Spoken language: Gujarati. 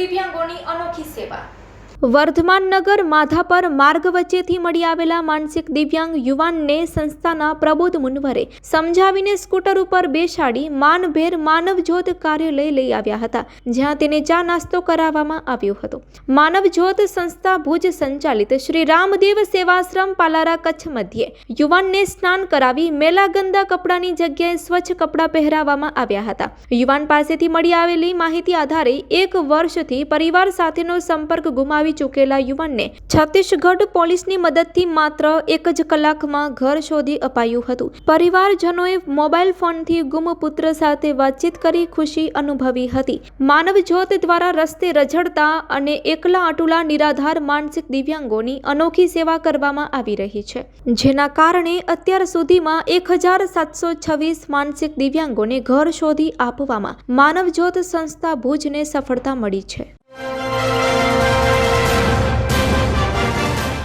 દિવ્યાંગોની અનોખી સેવા. વર્ધમાન નગર માધાપર માર્ગ વચ્ચેથી મળી આવેલા માનસિક દિવ્યાંગ યુવાનને સંસ્થાના પ્રબોધ મુનવરે સમજાવીને સ્કૂટર ઉપર બેસાડી માનભેર માનવજ્યોત કાર્યાલય લઈ આવ્યા હતા, જ્યાં તેને ચા નાસ્તો કરાવવામાં આવ્યો હતો. માનવજ્યોત સંસ્થા ભુજ સંચાલિત શ્રી રામદેવ સેવાશ્રમ પાલારા કચ્છ મધ્યે યુવાનને સ્નાન કરાવી મેલા ગંદા કપડાની જગ્યાએ સ્વચ્છ કપડાં પહેરાવવામાં આવ્યા હતા. યુવાન પાસેથી મળી આવેલી માહિતી આધારે એક વર્ષથી પરિવાર સાથેનો સંપર્ક ગુમાવી ચૂકેલા યુવાનને છત્તીસગઢ પોલીસની મદદથી માત્ર એક જ કલાકમાં ઘર શોધી અપાયું હતું. પરિવારજનોએ મોબાઈલ ફોનથી ગુમ સાથે વાતચીત કરી ખુશી અનુભવી હતી. માનવજ્યોત દ્વારા રસ્તે રઝળતા અને એકલા અટુલા નિરાધાર માનસિક દિવ્યાંગોની અનોખી સેવા કરવામાં આવી રહી છે. જેના કારણે અત્યાર સુધીમાં એક હજાર સાતસો છવ્વીસ માનસિક દિવ્યાંગોને ઘર શોધી આપવામાં માનવજ્યોત સંસ્થા ભુજને સફળતા મળી છે.